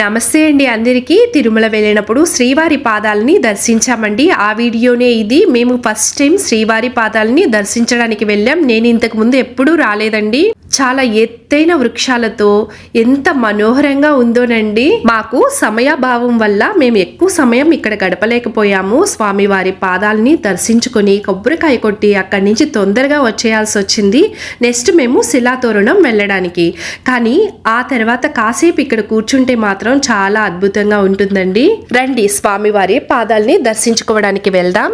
నమస్తే అండి అందరికీ. తిరుమల వెళ్ళినప్పుడు శ్రీవారి పాదాలని దర్శించామండి. ఆ వీడియోనే ఇది. మేము ఫస్ట్ టైం శ్రీవారి పాదాలని దర్శించడానికి వెళ్ళాం. నేను ఇంతకు ముందు ఎప్పుడూ రాలేదండి. చాలా ఎత్తైన వృక్షాలతో ఎంత మనోహరంగా ఉందోనండి. మాకు సమయాభావం వల్ల మేము ఎక్కువ సమయం ఇక్కడ గడపలేకపోయాము. స్వామివారి పాదాలని దర్శించుకొని కొబ్బరికాయ కొట్టి అక్కడి నుంచి తొందరగా వచ్చేయాల్సి వచ్చింది. నెక్స్ట్ మేము శిలాతోరణం వెళ్ళడానికి. కానీ ఆ తర్వాత కాసేపు ఇక్కడ కూర్చుంటే మాత్రం చాలా అద్భుతంగా ఉంటుందండి. రండి స్వామివారి పాదాల్ని దర్శించుకోవడానికి వెళ్దాం.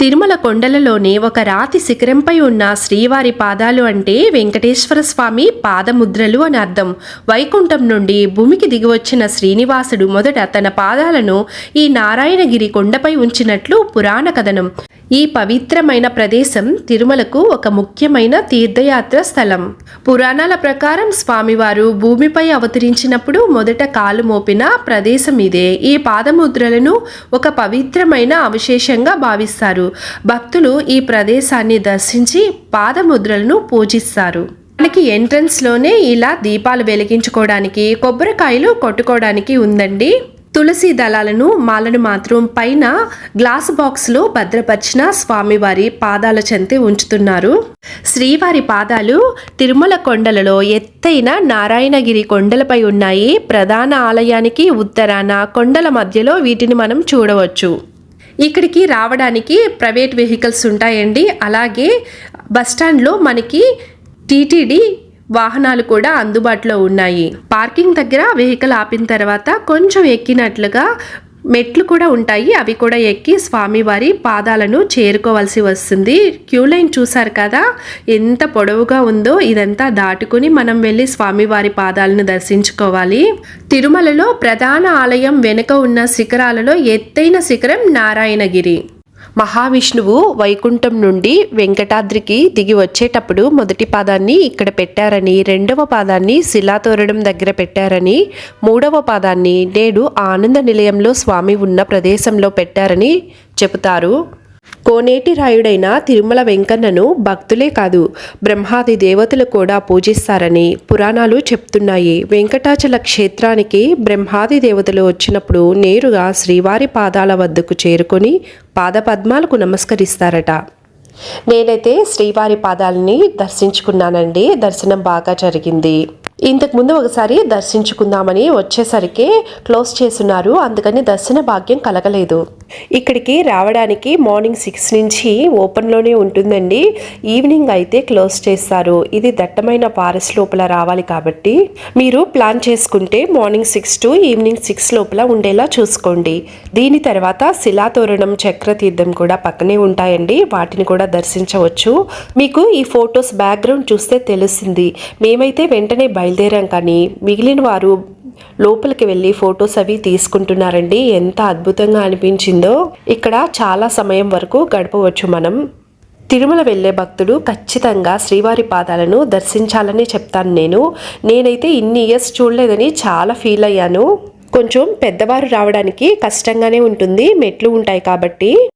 తిరుమల కొండలలోని ఒక రాతి శిఖరంపై ఉన్న శ్రీవారి పాదాలు అంటే వెంకటేశ్వర స్వామి పాదముద్రలు అని అర్థం. వైకుంఠం నుండి భూమికి దిగివచ్చిన శ్రీనివాసుడు మొదట తన పాదాలను ఈ నారాయణగిరి కొండపై ఉంచినట్లు పురాణ కథనం. ఈ పవిత్రమైన ప్రదేశం తిరుమలకు ఒక ముఖ్యమైన తీర్థయాత్ర స్థలం. పురాణాల ప్రకారం స్వామివారు భూమిపై అవతరించినప్పుడు మొదట కాలు మోపిన ప్రదేశం ఇదే. ఈ పాదముద్రలను ఒక పవిత్రమైన అవశేషంగా భావిస్తారు. భక్తులు ఈ ప్రదేశాన్ని దర్శించి పాదముద్రలను పూజిస్తారు. మనకి ఎంట్రన్స్లోనే ఇలా దీపాలు వెలిగించుకోవడానికి కొబ్బరికాయలు కొట్టుకోవడానికి ఉందండి. తులసి దళాలను మాలను మాత్రం పైన గ్లాస్ బాక్స్లో భద్రపరిచిన స్వామివారి పాదాల చెంతే ఉంచుతున్నారు. శ్రీవారి పాదాలు తిరుమల కొండలలో ఎత్తైన నారాయణగిరి కొండలపై ఉన్నాయి. ప్రధాన ఆలయానికి ఉత్తరాన కొండల మధ్యలో వీటిని మనం చూడవచ్చు. ఇక్కడికి రావడానికి ప్రైవేట్ వెహికల్స్ ఉంటాయండి. అలాగే బస్టాండ్లో మనకి టీటీడీ వాహనాలు కూడా అందుబాటులో ఉన్నాయి. పార్కింగ్ దగ్గర వెహికల్ ఆపిన తర్వాత కొంచెం ఎక్కినట్లుగా మెట్లు కూడా ఉంటాయి. అవి కూడా ఎక్కి స్వామివారి పాదాలను చేరుకోవాల్సి వస్తుంది. క్యూ లైన్ చూసారు కదా? ఎంత పొడవుగా ఉందో ఇదంతా దాటుకుని మనం వెళ్ళి స్వామివారి పాదాలను దర్శించుకోవాలి. తిరుమలలో ప్రధాన ఆలయం వెనుక ఉన్న శిఖరాలలో ఎత్తైన శిఖరం నారాయణగిరి. మహావిష్ణువు వైకుంఠం నుండి వెంకటాద్రికి దిగి వచ్చేటప్పుడు మొదటి పాదాన్ని ఇక్కడ పెట్టారని రెండవ పాదాన్ని శిలాతోరణం దగ్గర పెట్టారని మూడవ పాదాన్ని నేడు ఆనంద నిలయంలో స్వామి ఉన్న ప్రదేశంలో పెట్టారని చెబుతారు. కోనేటి రాయుడైన తిరుమల వెంకన్నను భక్తులే కాదు బ్రహ్మాది దేవతలు కూడా పూజిస్తారని పురాణాలు చెప్తున్నాయి. వెంకటాచల క్షేత్రానికి బ్రహ్మాది దేవతలు వచ్చినప్పుడు నేరుగా శ్రీవారి పాదాల వద్దకు చేరుకొని పాదపద్మాలకు నమస్కరిస్తారట. నేనైతే శ్రీవారి పాదాలని దర్శించుకున్నానండి. దర్శనం బాగా జరిగింది. ఇంతకుముందు ఒకసారి దర్శించుకుందామని వచ్చేసరికి క్లోజ్ చేస్తున్నారు. అందుకని దర్శన భాగ్యం కలగలేదు. ఇక్కడికి రావడానికి మార్నింగ్ సిక్స్ నుంచి ఓపెన్లోనే ఉంటుందండి. ఈవినింగ్ అయితే క్లోజ్ చేస్తారు. ఇది దట్టమైన ఫారెస్ట్ లోపల రావాలి కాబట్టి మీరు ప్లాన్ చేసుకుంటే morning six to evening six లోపల ఉండేలా చూసుకోండి. దీని తర్వాత శిలాతోరణం చక్రతీర్థం కూడా పక్కనే ఉంటాయండి. వాటిని కూడా దర్శించవచ్చు. మీకు ఈ ఫొటోస్ బ్యాక్గ్రౌండ్ చూస్తే తెలుస్తుంది. మేమైతే వెంటనే బయలుదేరాం కానీ మిగిలిన వారు లోపలికి వెళ్ళి ఫొటోస్ అవి తీసుకుంటున్నారండి. ఎంత అద్భుతంగా అనిపించిందో. ఇక్కడ చాలా సమయం వరకు గడపవచ్చు మనం. తిరుమల వెళ్ళే భక్తుడు ఖచ్చితంగా శ్రీవారి పాదాలను దర్శించాలని చెప్తాను నేను. నేనైతే ఇన్ని ఇయర్స్ చూడలేదని చాలా ఫీల్ అయ్యాను. కొంచెం పెద్దవారు రావడానికి కష్టంగానే ఉంటుంది. మెట్లు ఉంటాయి కాబట్టి.